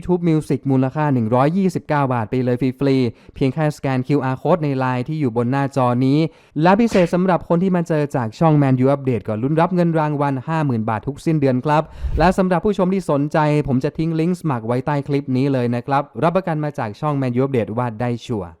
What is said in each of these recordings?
YouTube Music มูลค่า 129 บาทไปเลยฟรีๆ เพียงแค่สแกน QR Code ในไลน์ที่อยู่บนหน้าจอนี้ และพิเศษสำหรับคนที่มาเจอจากช่อง Man U Update ก่อนลุ้นรับเงินรางวัล 50,000 บาททุกสิ้นเดือนครับ และสำหรับผู้ชมที่สนใจ ผมจะทิ้งลิงก์สมัครไว้ใต้คลิปนี้เลยนะครับ รับประกันมาจากช่อง Man U Update ว่าได้ชัวร์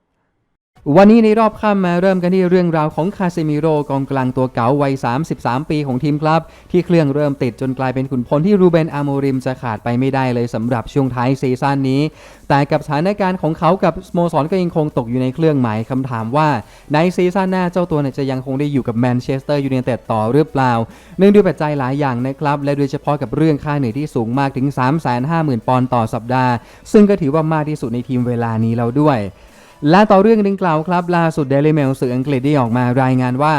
วันนี้ในรอบค่ำมาเริ่มกันที่เรื่องราวของคาเซมิโรกองกลางตัวเก๋าวัย 33 ปีของทีมครับ ที่เครื่องเริ่มติดจนกลายเป็นขุนพลที่รูเบนอาโมริมจะขาดไปไม่ได้เลยสำหรับช่วงท้ายซีซั่นนี้ แต่กับสถานการณ์ของเขากับสโมสรก็ยังคงตกอยู่ในเครื่องหมายคำถามว่า ในซีซั่นหน้าเจ้าตัวเนี่ยจะยังคงได้อยู่กับแมนเชสเตอร์ยูไนเต็ดต่อหรือเปล่า เนื่องด้วยปัจจัยหลายอย่างนะครับและโดยเฉพาะกับเรื่องค่าเหนื่อยที่สูงมากถึง 350,000 ปอนด์ต่อสัปดาห์ ซึ่งก็ถือว่ามากที่สุดในทีมเวลานี้แล้วด้วย และต่อเรื่องดังกล่าวครับล่าสุดเดลิเมลสื่ออังกฤษได้ออกมารายงานว่า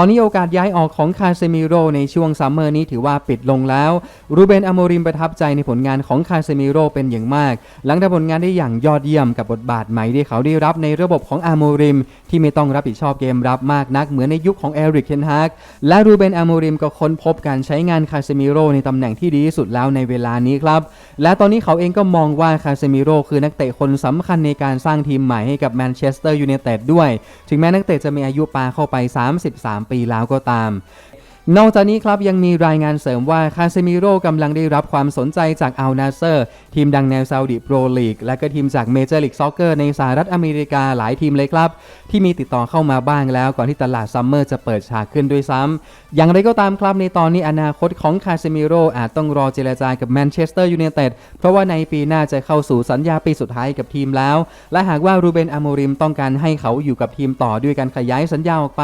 ตอนนี้โอกาสย้ายออกของคาเซมิโรในช่วงซัมเมอร์นี้ถือว่าปิดลงแล้ว รูเบนอโมริมประทับใจในผลงานของคาเซมิโรเป็นอย่างมาก หลังทำผลงานได้อย่างยอดเยี่ยมกับบทบาทใหม่ที่เขาได้รับในระบบของอาโมริม ที่ไม่ต้องรับผิดชอบเกมรับมากนักเหมือนในยุคของเอริกเทนฮากและรูเบนอโมริมก็ค้นพบการใช้งานคาเซมิโรในตำแหน่งที่ดีที่สุดแล้วในเวลานี้ครับ และตอนนี้เขาเองก็มองว่าคาเซมิโรคือนักเตะคนสำคัญในการสร้างทีมใหม่ให้กับแมนเชสเตอร์ยูไนเต็ดด้วย ถึงแม้นักเตะจะมีอายุปาเข้าไป 33ปีแล้วก็ตาม นอกจากนี้ครับยังมีรายงานเสริมว่าคาเซมิโร่กำลังได้รับความสนใจจากอัลนาเซอร์ ทีมดังในวซาอุดิโปรลีก และก็ทีมจากเมเจอร์ลีกซ็อกเกอร์ในสหรัฐอเมริกาหลายทีมเลยครับ ที่มีติดต่อเข้ามาบ้างแล้วก่อนที่ตลาดซัมเมอร์จะเปิดฉากขึ้นด้วยซ้ำอย่างไรก็ตามครับในตอนนี้อนาคตของคาเซมิโร่อาจต้องรอเจรจากับแมนเชสเตอร์ยูไนเต็ดเพราะว่าในปีหน้าจะเข้าสู่สัญญาปีสุดท้ายกับทีมแล้ว และหากว่ารูเบนอโมริมต้องการให้เขาอยู่กับทีมต่อด้วยการขยายสัญญาออกไป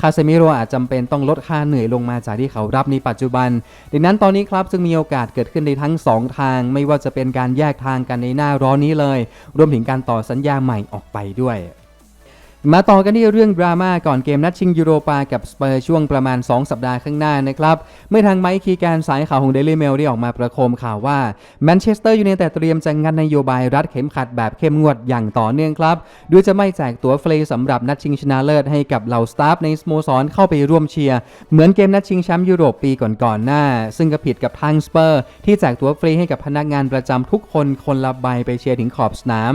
คาเซมิโร่อาจจำเป็นต้องลดค่าเหนื่อยลงมาจากที่เขารับในปัจจุบัน ดังนั้นตอนนี้ครับจึงมีโอกาสเกิดขึ้นในทั้ง 2 ทาง ไม่ว่าจะเป็นการแยกทางกันในหน้าร้อนนี้เลย รวมถึงการต่อสัญญาใหม่ออกไปด้วย มาต่อกันที่เรื่องดราม่าก่อนเกมนัดชิงยูโรปากับสเปอร์ช่วงประมาณ 2 สัปดาห์ข้างหน้านะครับ เมื่อทางไมค์คีแกนสายข่าวของเดลิเมลได้ออกมาประโคมข่าวว่าแมนเชสเตอร์ยูไนเต็ดเตรียมจะงัดนโยบายรัดเข็มขัดแบบเข้มงวดอย่างต่อเนื่องครับโดยจะไม่แจกตั๋วฟรีสำหรับนัดชิงชนะเลิศให้กับเหล่าสตาฟในสโมสรเข้าไปร่วมเชียร์ เหมือนเกมนัดชิงแชมป์ยุโรปปีก่อนๆหน้า ซึ่งก็ผิดกับทางสเปอร์ที่แจกตั๋วฟรีให้กับพนักงานประจำทุกคนคนละใบไปเชียร์ถึงขอบสนาม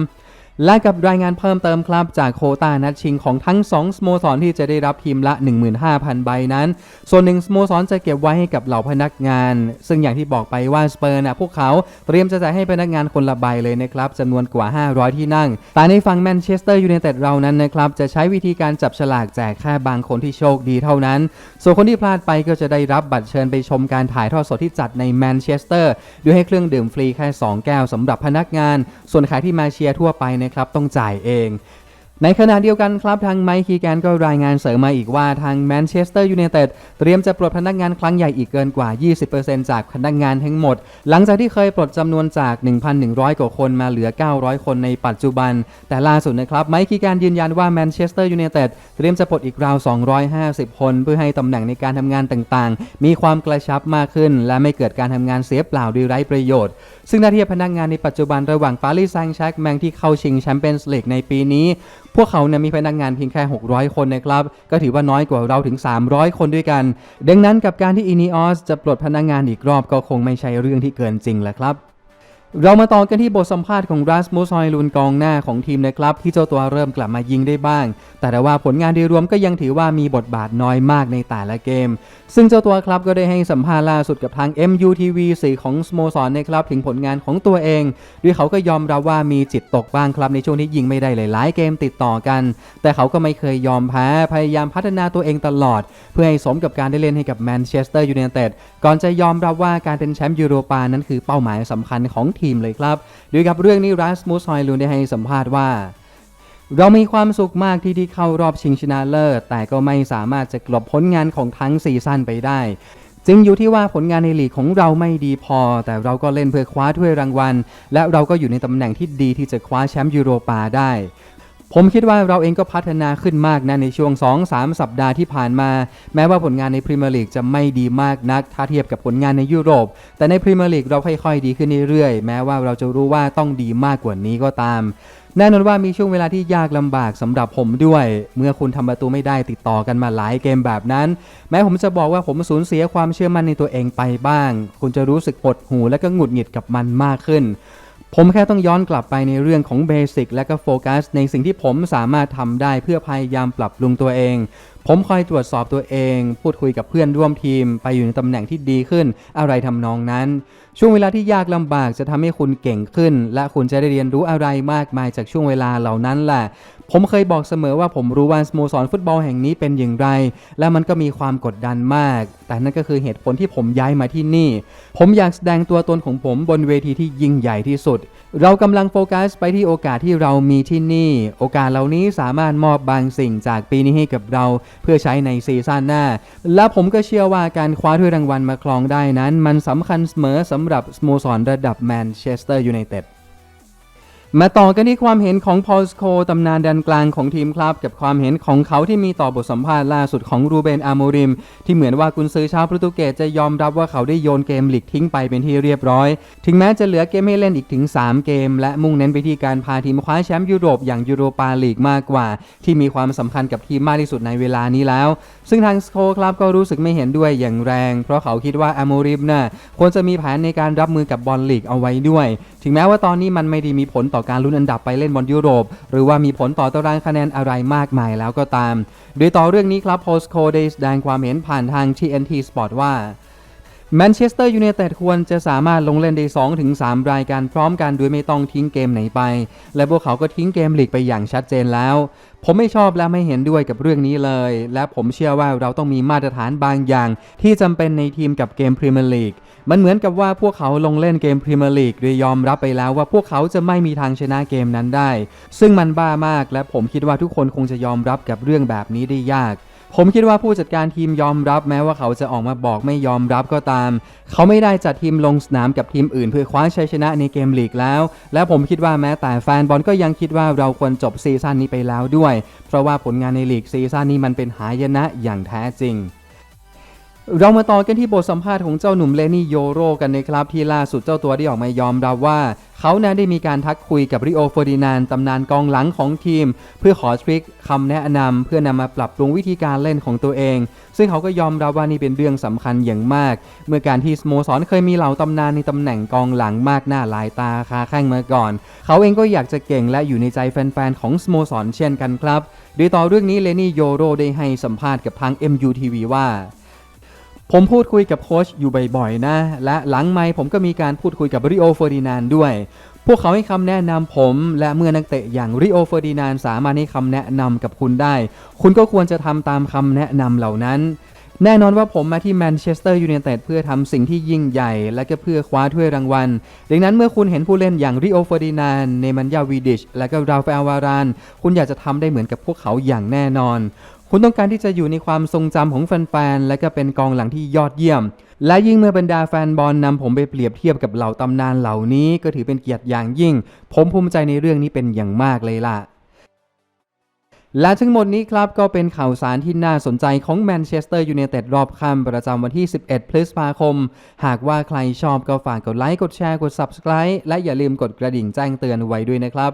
และกับรายงานเพิ่มเติมครับจากโคตานัดชิงของทั้ง 2 สโมสรที่จะได้รับทีมละ 15,000 ใบนั้น ส่วนหนึ่งสโมสรจะเก็บไว้ให้กับเหล่าพนักงาน ซึ่งอย่างที่บอกไปว่าสเปอร์นะพวกเขาเตรียมจะจ่ายให้พนักงานคนละใบเลยนะครับจำนวนกว่า 500 ที่นั่ง แต่ในฝั่งแมนเชสเตอร์ยูไนเต็ดเรานั้นนะครับจะใช้วิธีการจับฉลากแจกแค่บางคนที่โชคดีเท่านั้น ส่วนคนที่พลาดไปก็จะได้รับบัตรเชิญไปชมการถ่ายทอดสดที่จัดในแมนเชสเตอร์ด้วยให้เครื่องดื่มฟรีแค่ 2 แก้วสำหรับพนักงาน ส่วนใครที่มาเชียร์ทั่วไปนะครับต้องจ่ายเอง ในขณะเดียวกันครับทางไมค์คีแกนก็รายงานเสริมมาอีกว่าทางแมนเชสเตอร์ยูไนเต็ดเตรียมจะปลดพนักงานครั้งใหญ่อีกเกินกว่า 20%จากพนักงานทั้งหมด หลังจากที่เคยปลดจำนวนจาก 1,100 กว่าคนมาเหลือ 900 คนในปัจจุบัน แต่ล่าสุดนะครับไมค์คีแกนยืนยันว่าแมนเชสเตอร์ยูไนเต็ดเตรียมจะปลดอีกราว 250 คน เพื่อให้ตำแหน่งในการทำงานต่างๆ มีความกระชับมากขึ้น และไม่เกิดการทำงานเสียเปล่าโดยไร้ประโยชน์ ซึ่งหน้าที่พนักงานในปัจจุบันระหว่างปารีสแซงแชกแมงที่เข้าชิงแชมเปี้ยนส์ลีกในปีนี้ พวกเขาเนี่ยมีพนักงานเพียงแค่ 600 คนนะครับ ก็ถือว่าน้อยกว่าเราถึง 300 คนด้วยกัน ดังนั้นกับการที่อินิออสจะปลดพนักงานอีกรอบก็คงไม่ใช่เรื่องที่เกินจริงแหละครับ เรามาต่อกันที่บทสัมภาษณ์ของรัสมูสฮอยลุนกองหน้าของทีมนะครับ ที่เจ้าตัวเริ่มกลับมายิงได้บ้าง แต่ว่าผลงานโดยรวมก็ยังถือว่ามีบทบาทน้อยมากในแต่ละเกม ซึ่งเจ้าตัวครับก็ได้ให้สัมภาษณ์ล่าสุดกับทาง MUTV สีของสโมสรนะครับถึงผลงานของตัวเองด้วยเขาก็ยอมรับว่ามีจิตตกบ้างครับในช่วงที่ยิงไม่ได้หลายๆเกมติดต่อกัน แต่เขาก็ไม่เคยยอมแพ้พยายามพัฒนาตัวเองตลอด เพื่อให้สมกับการได้เล่นให้กับแมนเชสเตอร์ยูไนเต็ดก่อนจะยอมรับว่าการเป็นแชมป์ยูโรปานั้นคือเป้าหมายสำคัญของทีมเลยครับด้วยกับเรื่องนี้รัสมูสฮอยลุนได้ให้สัมภาษณ์ว่า เรามีความสุขมากที่ที่เข้ารอบชิงชนะเลิศแต่ก็ไม่สามารถจะกลบผลงานของทั้งซีซั่นไปได้ จึงอยู่ที่ว่าผลงานในลีกของเราไม่ดีพอ แต่เราก็เล่นเพื่อคว้าถ้วยรางวัล และเราก็อยู่ในตำแหน่งที่ดีที่จะคว้าแชมป์ยูโรปาได้ ผมคิดว่าเราเองก็พัฒนาขึ้นมากนะในช่วง 2-3 สัปดาห์ที่ผ่านมา แม้ว่าผลงานในพรีเมียร์ลีกจะไม่ดีมากนัก ถ้าเทียบกับผลงานในยุโรป แต่ในพรีเมียร์ลีกเราค่อยๆดีขึ้นเรื่อยๆ แม้ว่าเราจะรู้ว่าต้องดีมากกว่านี้ก็ตามแน่นอนว่ามีช่วงเวลาที่ยากลำบากสำหรับผมด้วย เมื่อคุณทำประตูไม่ได้ติดต่อกันมาหลายเกมแบบนั้น แม้ผมจะบอกว่าผมสูญเสียความเชื่อมั่นในตัวเองไปบ้าง คุณจะรู้สึกหดหูและก็หงุดหงิดกับมันมากขึ้น ผมแค่ต้องย้อนกลับไปในเรื่องของเบสิกและก็โฟกัสในสิ่งที่ผมสามารถทำได้เพื่อพยายามปรับปรุงตัวเอง ผมคอยตรวจสอบตัวเอง พูดคุยกับเพื่อนร่วมทีม ไปอยู่ในตำแหน่งที่ดีขึ้น อะไรทำนองนั้น ช่วงเวลาที่ยากลำบากจะทำให้คุณเก่งขึ้น และคุณจะได้เรียนรู้อะไรมากมายจากช่วงเวลาเหล่านั้นแหละ ผมเคยบอกเสมอว่าผมรู้ว่าสโมสรฟุตบอลแห่งนี้เป็นอย่างไร และมันก็มีความกดดันมาก แต่นั่นก็คือเหตุผลที่ผมย้ายมาที่นี่ ผมอยากแสดงตัวตนของผมบนเวทีที่ยิ่งใหญ่ที่สุด เรากำลังโฟกัสไปที่โอกาสที่เรามีที่นี่ โอกาสเหล่านี้สามารถมอบบางสิ่งจากปีนี้ให้กับเราเพื่อใช้ในซีซั่นหน้า และผมก็เชื่อว่าการคว้าถ้วยรางวัลมาครองได้นั้น มันสำคัญเสมอสำหรับสโมสรระดับแมนเชสเตอร์ยูไนเต็ด มาต่อกันที่ความเห็นของพอลสโคตำนานแดนกลางของทีมครับ กับความเห็นของเขาที่มีต่อบทสัมภาษณ์ล่าสุดของรูเบนอาโมริม ที่เหมือนว่ากุนซือชาวโปรตุเกสจะยอมรับว่าเขาได้โยนเกมลีกทิ้งไปเป็นที่เรียบร้อย ถึงแม้จะเหลือเกมให้เล่นอีกถึง 3 เกม และมุ่งเน้นไปที่การพาทีมคว้าแชมป์ยุโรปอย่างยูโรปาลีกมากกว่า ที่มีความสำคัญกับทีมมากที่สุดในเวลานี้แล้ว ซึ่งทางสโคครับก็รู้สึกไม่เห็นด้วยอย่างแรง เพราะเขาคิดว่าอาโมริมน่ะควรจะมีแผนในการรับมือกับบอลลีกเอาไว้ด้วย ถึงแม้ว่าตอนนี้มันไม่ได้มีผลต่อการลุ้นอันดับไปเล่นบอลยุโรป หรือว่ามีผลต่อตารางคะแนนอะไรมากมายแล้วก็ตาม โดยต่อเรื่องนี้ครับโพสโคได้แสดงความเห็นผ่านทาง TNT Sport ว่า แมนเชสเตอร์ยูไนเต็ดควรจะสามารถลงเล่นได้2-3รายการพร้อมกันโดยไม่ต้องทิ้งเกมไหนไป และพวกเขาก็ทิ้งเกมลีกไปอย่างชัดเจนแล้ว ผมไม่ชอบและไม่เห็นด้วยกับเรื่องนี้เลย และผมเชื่อว่าเราต้องมีมาตรฐานบางอย่าง ที่จำเป็นในทีมกับเกมพรีเมียร์ลีกมันเหมือนกับว่าพวกเขาลงเล่นเกมพรีเมียร์ลีกโดยยอมรับไปแล้วว่าพวกเขาจะไม่มีทางชนะเกมนั้นได้ ซึ่งมันบ้ามากและผมคิดว่าทุกคนคงจะยอมรับกับเรื่องแบบนี้ได้ยาก ผมคิดว่าผู้จัดการทีมยอมรับแม้ว่าเขาจะออกมาบอกไม่ยอมรับก็ตาม เขาไม่ได้จัดทีมลงสนามกับทีมอื่น เพื่อคว้าชัยชนะในเกมลีกแล้ว และผมคิดว่าแม้แต่แฟนบอลก็ยังคิดว่าเราควรจบซีซั่นนี้ไปแล้วด้วย เพราะว่าผลงานในลีกซีซั่นนี้มันเป็นหายนะอย่างแท้จริง เรามาต่อกันที่บทสัมภาษณ์ของเจ้าหนุ่มเลนี่โยโรกันนะครับที่ล่าสุดเจ้าตัวได้ออกมายอมรับว่า เขานั้นได้มีการทักคุยกับริโอเฟอร์ดินานตำนานกองหลังของทีม เพื่อขอทริคคำแนะนำเพื่อนำมาปรับปรุงวิธีการเล่นของตัวเอง ซึ่งเขาก็ยอมรับว่านี่เป็นเรื่องสำคัญอย่างมาก เมื่อการที่สโมสรเคยมีเหล่าตำนานในตำแหน่งกองหลังมากหน้าหลายตาคาแข้งมาก่อน เขาเองก็อยากจะเก่งและอยู่ในใจแฟนๆของสโมสรเช่นกันครับโดยต่อเรื่องนี้เลนี่โยโรได้ให้สัมภาษณ์กับทาง MUTV ว่า ผมพูดคุยกับโค้ชอยู่บ่อยๆนะ และหลังไม่ผมก็มีการพูดคุยกับริโอเฟอร์ดินานด้วย พวกเขาให้คำแนะนำผม และเมื่อนักเตะอย่างริโอเฟอร์ดินานสามารถให้คำแนะนำกับคุณได้ คุณก็ควรจะทำตามคำแนะนำเหล่านั้น แน่นอนว่าผมมาที่แมนเชสเตอร์ยูไนเต็ดเพื่อทำสิ่งที่ยิ่งใหญ่ และก็เพื่อคว้าถ้วยรางวัล ดังนั้นเมื่อคุณเห็นผู้เล่นอย่างริโอเฟอร์ดินาน เนมันยาวีดิช และก็ราฟาเอลวาราน คุณอยากจะทำได้เหมือนกับพวกเขาอย่างแน่นอน คุณต้องการที่จะอยู่ในความทรงจำของแฟนๆ และก็เป็นกองหลังที่ยอดเยี่ยม และยิ่งเมื่อบรรดาแฟนบอลนำผมไปเปรียบเทียบกับเหล่าตำนานเหล่านี้ ก็ถือเป็นเกียรติอย่างยิ่ง ผมภูมิใจในเรื่องนี้เป็นอย่างมากเลยล่ะ และทั้งหมดนี้ครับก็เป็นข่าวสารที่น่าสนใจของแมนเชสเตอร์ยูไนเต็ดรอบค่ำประจำวันที่ 11 พฤษภาคม หากว่าใครชอบก็ฝากกดไลค์ กดแชร์ กด Subscribe และอย่าลืมกดกระดิ่งแจ้งเตือนไว้ด้วยนะครับ